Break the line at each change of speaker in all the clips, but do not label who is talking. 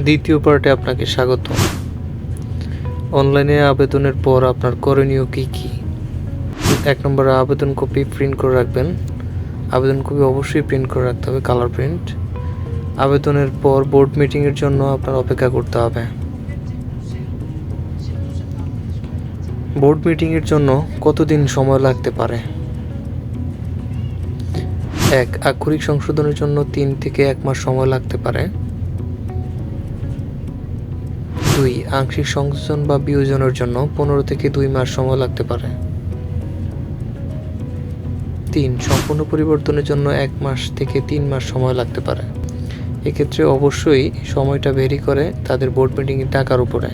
দ্বিতীয় পার্টে আপনাকে স্বাগত। অনলাইনে আবেদনের পর আপনার করণীয় কী কী? এক নম্বরে আবেদন কপি প্রিন্ট করে রাখবেন। আবেদন কপি অবশ্যই প্রিন্ট করে রাখতে হবে, কালার প্রিন্ট। আবেদনের পর বোর্ড মিটিংয়ের জন্য আপনার অপেক্ষা করতে হবে। বোর্ড মিটিংয়ের জন্য কতদিন সময় লাগতে পারে? এক, আক্ষরিক সংশোধনের জন্য তিন থেকে এক মাস সময় লাগতে পারে। আংশিক সংযোজন বা বিয়োজনের জন্য পনেরো থেকে দুই মাস সময় লাগতে পারে। তিন, সম্পূর্ণ পরিবর্তনের জন্য এক মাস থেকে তিন মাস সময় লাগতে পারে। এক্ষেত্রে অবশ্যই সময়টা ভেরি করে তাদের বোর্ড মিটিংয়ের টাকার উপরে।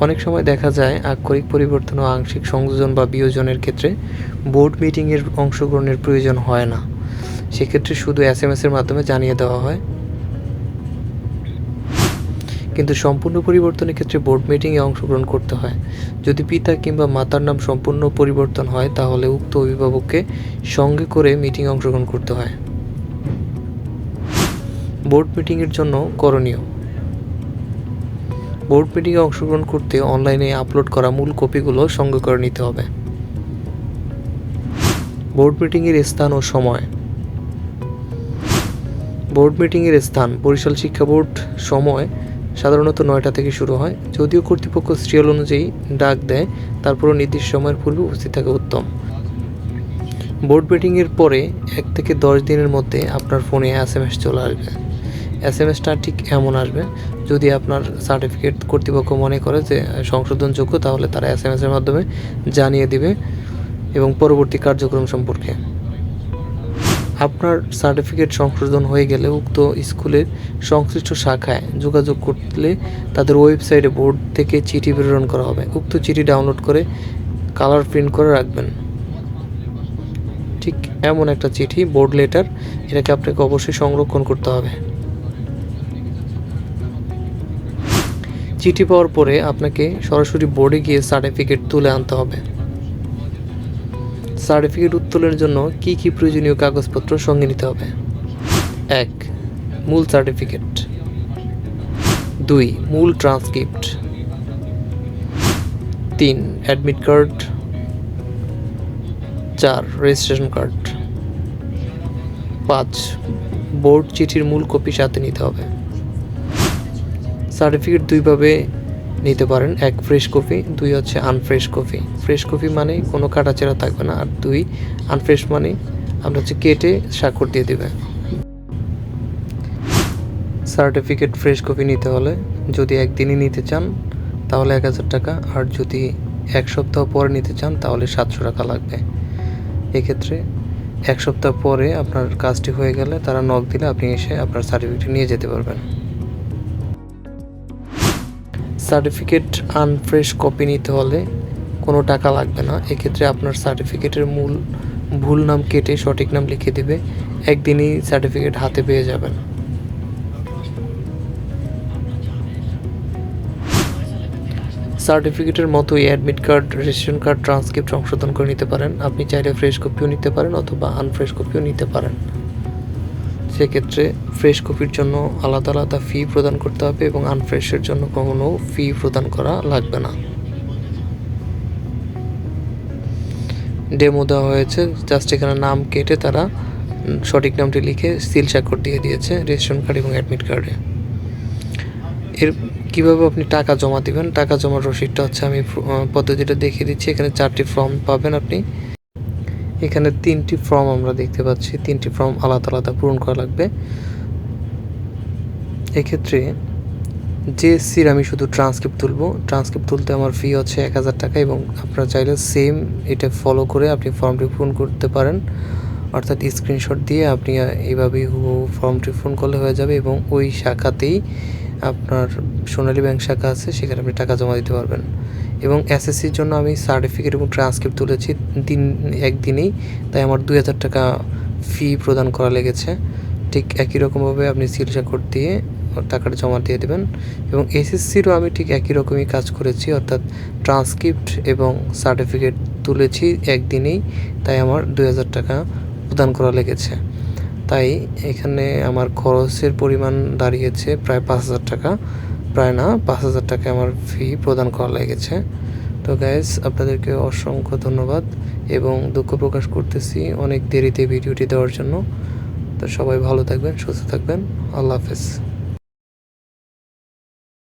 অনেক সময় দেখা যায় আক্ষরিক পরিবর্তন ও আংশিক সংযোজন বা বিয়োজনের ক্ষেত্রে বোর্ড মিটিংয়ের অংশগ্রহণের প্রয়োজন হয় না। সেক্ষেত্রে শুধু এস এম এর মাধ্যমে জানিয়ে দেওয়া হয়। কিন্তু সম্পূর্ণ পরিবর্তনের ক্ষেত্রে বোর্ড মিটিংয়ে অংশগ্রহণ করতে হয়। যদি পিতা কিংবা মাতার নাম সম্পূর্ণ পরিবর্তন হয়, তাহলে উক্ত অভিভাবককে সঙ্গে করে মিটিংয়ে অংশগ্রহণ করতে হয়। বোর্ড মিটিংয়ের জন্য করণীয়। বোর্ড মিটিংয়ে অংশগ্রহণ করতে অনলাইনে আপলোড করা মূল কপিগুলো সঙ্গে করে নিতে হবে। বোর্ড মিটিংয়ের স্থান ও সময়। বোর্ড মিটিংয়ের স্থান, বরিশাল শিক্ষা বোর্ড সময় সাধারণত নয়টা থেকে শুরু হয়। যদিও কর্তৃপক্ষ সিরিয়াল অনুযায়ী ডাক দেয়, তারপরও নির্দিষ্ট সময়ের পূর্বে উপস্থিত থাকা উত্তম। বোর্ড মিটিংয়ের পরে এক থেকে দশ দিনের মধ্যে আপনার ফোনে এস এম এস চলে আসবে। এস এম এসটা ঠিক এমন আসবে, যদি আপনার সার্টিফিকেট কর্তৃপক্ষ মনে করে যে সংশোধনযোগ্য, তাহলে তারা এস এম এসের মাধ্যমে জানিয়ে দিবে এবং পরবর্তী কার্যক্রম সম্পর্কে। আপনার সার্টিফিকেট সংশোধন হয়ে গেলে উক্ত স্কুলের সংশ্লিষ্ট শাখায় যোগাযোগ করলে তাদের ওয়েবসাইটে বোর্ড থেকে চিঠি প্রেরণ করা হবে। উক্ত চিঠি ডাউনলোড করে কালার প্রিন্ট করে রাখবেন। ঠিক এমন একটা চিঠি, বোর্ড লেটার, এটাকে আপনাকে অবশ্যই সংরক্ষণ করতে হবে। চিঠি পাওয়ার পরে আপনাকে সরাসরি বোর্ডে গিয়ে সার্টিফিকেট তুলে আনতে হবে। সার্টিফিকেট উত্তোলনের জন্য কি কি প্রয়োজনীয় কাগজপত্র সঙ্গে নিতে হবে? এক, মূল সার্টিফিকেট। দুই, মূল ট্রান্সক্রিপ্ট। তিন, অ্যাডমিট কার্ড। চার, রেজিস্ট্রেশন কার্ড। পাঁচ, বোর্ড চিঠির মূল কপি সাথে নিতে হবে। সার্টিফিকেট দুইভাবে নিতে পারেন এক ফ্রেশ কপি দুই হচ্ছে আনফ্রেশ কপি ফ্রেশ কপি মানে কোনো কাটাচেরা থাকবে না, আর দুই আনফ্রেশ মানে আমরা হচ্ছে কেটে স্বাক্ষর দিয়ে দেবে। সার্টিফিকেট ফ্রেশ কপি নিতে হলে যদি একদিনই নিতে চান, তাহলে এক হাজার টাকা, আর যদি এক সপ্তাহ পরে নিতে চান, তাহলে সাতশো টাকা লাগবে। এক্ষেত্রে এক সপ্তাহ পরে আপনার কাজটি হয়ে গেলে তারা নক দিলে আপনি এসে আপনার সার্টিফিকেট নিয়ে যেতে পারবেন। সার্টিফিকেট আনফ্রেশ কপি নিতে হলে কোনো টাকা লাগবে না। এক্ষেত্রে আপনার সার্টিফিকেটের মূল, ভুল নাম কেটে সঠিক নাম লিখে দেবে। একদিনই সার্টিফিকেট হাতে পেয়ে যাবেন। সার্টিফিকেটের মতোই admit card ration card transcript সংশোধন করে নিতে পারেন। আপনি চাইলে ফ্রেশ কপিও নিতে পারেন অথবা আনফ্রেশ কপিও নিতে পারেন। সেক্ষেত্রে ফ্রেশ কপির জন্য আলাদা আলাদা ফি প্রদান করতে হবে এবং আনফ্রেশের জন্য কোনো ফি প্রদান করা লাগবে না। ডেমো দেওয়া হয়েছে। জাস্ট এখানে নাম কেটে তারা সঠিক নামটি লিখে সিল স্বাক্ষর দিয়ে দিয়েছে, রেশন কার্ড এবং অ্যাডমিট কার্ডে এর কীভাবে আপনি টাকা জমা দিবেন? টাকা জমার রসিদটা হচ্ছে আমি পদ্ধতিটা দেখিয়ে দিচ্ছি। এখানে চারটি ফর্ম পাবেন আপনি। এখানে তিনটি ফর্ম আমরা দেখতে পাচ্ছি। তিনটি ফর্ম আলাদা আলাদা পূরণ করা লাগবে। এক্ষেত্রে জেএসসির আমি শুধু ট্রান্সক্রিপ্ট তুলবো ট্রান্সক্রিপ্ট তুলতে আমার ফি হচ্ছে এক হাজার টাকা এবং আপনারা চাইলে সেম এটা ফলো করে আপনি ফর্মটি পূরণ করতে পারেন। অর্থাৎ স্ক্রিনশট দিয়ে আপনি এইভাবেই ফর্মটি পূরণ করলে হয়ে যাবে এবং ওই শাখাতেই আপনার সোনালী ব্যাংক শাখা আছে, সেখানে আপনি টাকা জমা দিতে পারবেন। এবং এসএসসির জন্য আমি সার্টিফিকেট এবং ট্রান্সক্রিপ্ট তুলেছি দিন একদিনেই। তাই আমার দুই হাজার টাকা ফি প্রদান করা লেগেছে। ঠিক একই রকমভাবে আপনি সিল স্বাক্ষর দিয়ে টাকাটা জমা দিয়ে দেবেন। এবং এসএসসিরও আমি ঠিক একই রকমই কাজ করেছি, অর্থাৎ ট্রান্সক্রিপ্ট এবং সার্টিফিকেট তুলেছি একদিনেই। তাই আমার দুই হাজার টাকা প্রদান করা লেগেছে। তাই এখানে আমার খরচের পরিমাণ দাঁড়িয়েছে প্রায় পাঁচ হাজার টাকা। প্রায় না, পাঁচ হাজার টাকা আমার ফি প্রদান করা লেগেছে। তো গ্যাস আপনাদেরকে অসংখ্য ধন্যবাদ এবং দুঃখ প্রকাশ করতেছি অনেক দেরিতে ভিডিওটি দেওয়ার জন্য। তো সবাই ভালো থাকবেন, সুস্থ থাকবেন। আল্লাহ হাফেজ।